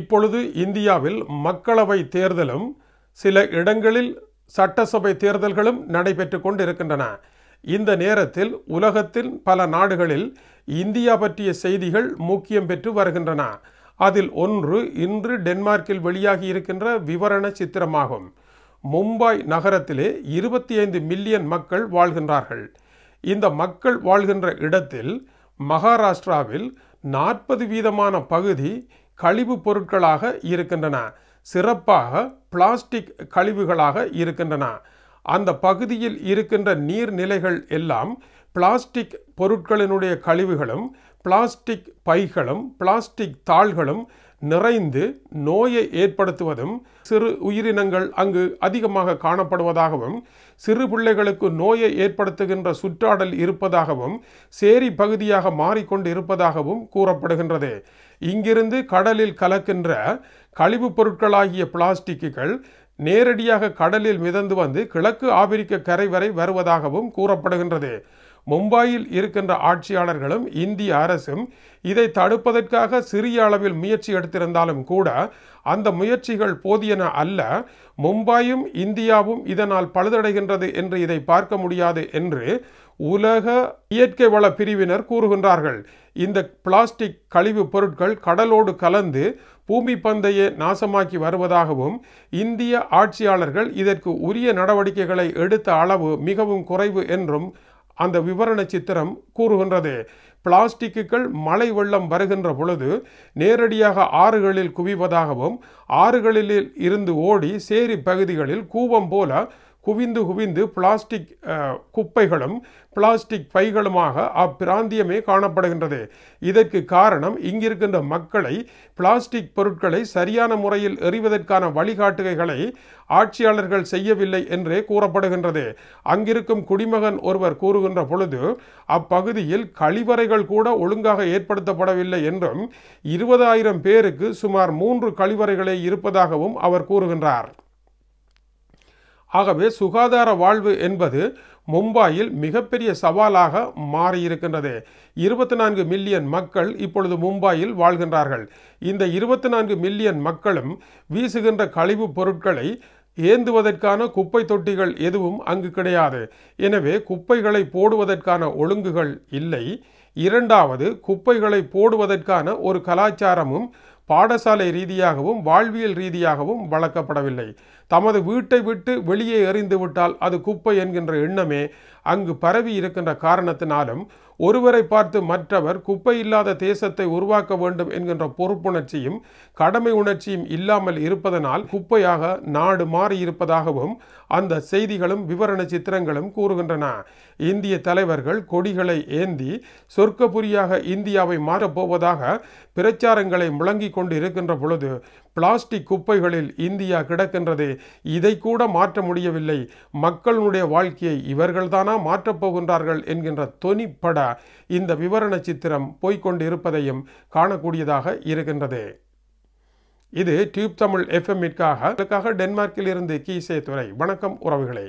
இப்பொழுது இந்தியாவில் மக்களவை தேர்தலும் சில இடங்களில் சட்டசபை தேர்தல்களும் நடைபெற்று கொண்டிருக்கின்றன. இந்த நேரத்தில் உலகத்தில் பல நாடுகளில் இந்தியா பற்றிய செய்திகள் முக்கியம் பெற்று வருகின்றன. அதில் ஒன்று இன்று டென்மார்க்கில் வெளியாகி இருக்கின்ற விவரண சித்திரமாகும். மும்பாய் நகரத்திலே இருபத்தி ஐந்து மில்லியன் மக்கள் வாழ்கின்றார்கள். இந்த மக்கள் வாழ்கின்ற இடத்தில் மகாராஷ்டிராவில் நாற்பது வீதமான பகுதி கழிவுப் பொருட்களாக இருக்கின்றன. சிறப்பாக பிளாஸ்டிக் கழிவுகளாக இருக்கின்றன. அந்த பகுதியில் இருக்கின்ற நீர்நிலைகள் எல்லாம் பிளாஸ்டிக் பொருட்களினுடைய கழிவுகளும் பிளாஸ்டிக் பைகளும் பிளாஸ்டிக் தாள்களும் நிறைந்து நோயை ஏற்படுத்துவதும் சிறு உயிரினங்கள் அங்கு அதிகமாக காணப்படுவதாகவும் சிறு பிள்ளைகளுக்கு நோயை ஏற்படுத்துகின்ற சுற்றாடல் இருப்பதாகவும் சேரி பகுதியாக மாறிக்கொண்டு இருப்பதாகவும் கூறப்படுகின்றது. இங்கிருந்து கடலில் கலக்கின்ற கழிவுப் பொருட்களாகிய பிளாஸ்டிக்குகள் நேரடியாக கடலில் மிதந்து வந்து கிழக்கு ஆப்பிரிக்க கரை வரை வருவதாகவும் கூறப்படுகின்றது. மும்பாயில் இருக்கின்ற ஆட்சியாளர்களும் இந்திய அரசும் இதை தடுப்பதற்காக சிறிய அளவில் முயற்சி எடுத்திருந்தாலும் கூட அந்த முயற்சிகள் போதியன அல்ல. மும்பாயும் இந்தியாவும் இதனால் பழுதடைகின்றது என்று இதை பார்க்க முடியாது என்று உலக இயற்கை வள பிரிவினர் கூறுகின்றார்கள். இந்த பிளாஸ்டிக் கழிவுப் பொருட்கள் கடலோடு கலந்து பூமி பந்தையை நாசமாக்கி வருவதாகவும் இந்திய ஆட்சியாளர்கள் இதற்கு உரிய நடவடிக்கைகளை எடுத்த அளவு மிகவும் குறைவு என்றும் அந்த விவரண சித்திரம் கூறுகின்றது. பிளாஸ்டிக்குகள் மழை வெள்ளம் வருகின்ற பொழுது நேரடியாக ஆறுகளில் குவிவதாகவும் ஆறுகளில் இருந்து ஓடி சேரி பகுதிகளில் கூவம் போல குவிந்து குவிந்து பிளாஸ்டிக் குப்பைகளும் பிளாஸ்டிக் பைகளுமாக அப்பிராந்தியமே காணப்படுகின்றது. இதற்கு காரணம் இங்கிருக்கின்ற மக்களை பிளாஸ்டிக் பொருட்களை சரியான முறையில் எறிவதற்கான வழிகாட்டுகைகளை ஆட்சியாளர்கள் செய்யவில்லை என்றே கூறப்படுகின்றது. அங்கிருக்கும் குடிமகன் ஒருவர் கூறுகின்ற பொழுது அப்பகுதியில் கழிவறைகள் கூட ஒழுங்காக ஏற்படுத்தப்படவில்லை என்றும் இருபதாயிரம் பேருக்கு சுமார் மூன்று கழிவறைகளே இருப்பதாகவும் அவர் கூறுகின்றார். ஆகவே சுகாதார வாழ்வு என்பது மும்பாயில் மிகப்பெரிய சவாலாக மாறியிருக்கின்றது. இருபத்தி நான்கு மில்லியன் மக்கள் இப்பொழுது மும்பாயில் வாழ்கின்றார்கள். இந்த இருபத்தி நான்கு மில்லியன் மக்களும் வீசுகின்ற கழிவுப் பொருட்களை ஏந்துவதற்கான குப்பை தொட்டிகள் எதுவும் அங்கு கிடையாது. எனவே குப்பைகளை போடுவதற்கான ஒழுங்குகள் இல்லை. இரண்டாவது குப்பைகளை போடுவதற்கான ஒரு கலாச்சாரமும் பாடசாலை ரீதியாகவும் வாழ்வியல் ரீதியாகவும் வளர்க்கப்படவில்லை. தமது வீட்டை விட்டு வெளியே எறிந்துவிட்டால் அது குப்பை என்கின்ற எண்ணமே அங்கு பரவி இருக்கின்ற காரணத்தினாலும் ஒருவரை பார்த்து மற்றவர் குப்பை இல்லாத தேசத்தை உருவாக்க வேண்டும் என்கின்ற பொறுப்புணர்ச்சியும் கடமை உணர்ச்சியும் இல்லாமல் இருப்பதனால் குப்பையாக நாடு மாறி இருப்பதாகவும் அந்த செய்திகளும் விவரண சித்திரங்களும் கூறுகின்றன. இந்திய தலைவர்கள் கொடிகளை ஏந்தி சொர்க்கபுரியாக இந்தியாவை மாறப்போவதாக பிரச்சாரங்களை முழங்கிக் கொண்டு இருக்கின்ற பொழுது பிளாஸ்டிக் குப்பைகளில் இந்தியா கிடக்கின்றது. இதை கூட மாற்ற முடியவில்லை. மக்களுடைய வாழ்க்கையை இவர்கள்தானா மாற்றப் போகின்றார்கள் என்கின்ற தொனிப்பட இந்த விவரண சித்திரம் போய்கொண்டு இருப்பதையும் காணக்கூடியதாக இருக்கின்றது. இது டியூப் தமிழ் எஃப்எம்மிற்காக டென்மார்க்கில் இருந்து கீசே துறை வணக்கம் உறவுகளே.